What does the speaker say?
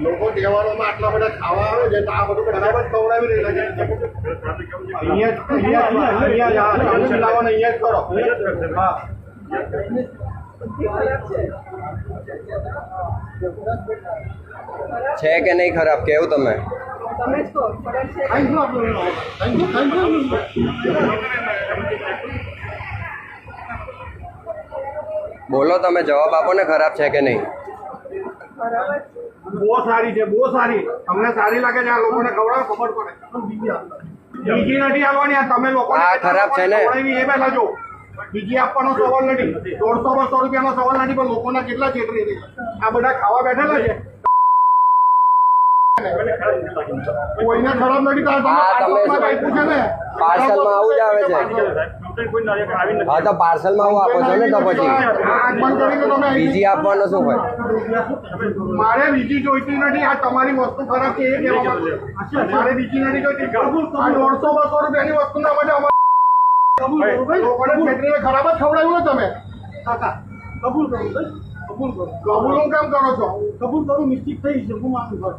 લોકો તહેવારોમાં આટલા બધા ખાવા આવે છે, તો આ બધું ખરાબ જ ખવડાવી રહેલા છે. અહીંયા જ- અહીંયા જ- અહીંયા જ આ ચાલુ લાવવાનું અહીંયા જ કરો. હા. છે કે નહીં ખરાબ? કેવું તમે? તમે જ કહો ખબર છે થેન્ક યુ આપણું થેન્ક યુ થેન્ક યુ બોલો તમે, જવાબ આપો ને, ખરાબ છે કે નહીં? બરાબર છે. બહુ સારી છે બહુ સારી. તમને સારી લાગે છે આ લોકોને ખવડાવો ખબર પડે. બીજી નથી આવવાની આ તમે લોકો ખરાબ છે ને? એ પહેલા જો બીજી આપવાનો સવાલ નથી. દોઢસો બસો રૂપિયાનો સવાલ નથી પણ લોકોના કેટલા છેતરી છે? આ બધા ખાવા બેઠેલા છે. કોઈને ખરાબ નથી તમે ને? પાર્સલમાં આવું જ આવે છે. હા તો પાર્સલમાં આવું આપો છો ને તો પછી. બીજી આપવાનો શું હોય? મારે બીજી જોઈતી નથી. આ તમારી વસ્તુ ખરાબ છે એ. મારે બીજી નથી જોઈતી. દોઢસો બસો રૂપિયાની વસ્તુ ના માટે અમારે ખરાબ જ ખવડાવ્યું ને તમે. કાકા કબૂલ કરું કબૂલ કરું કબૂલ કેમ કરો છો. કબૂલ કરું નિશ્ચિત થઈ છે. હું માનું છું.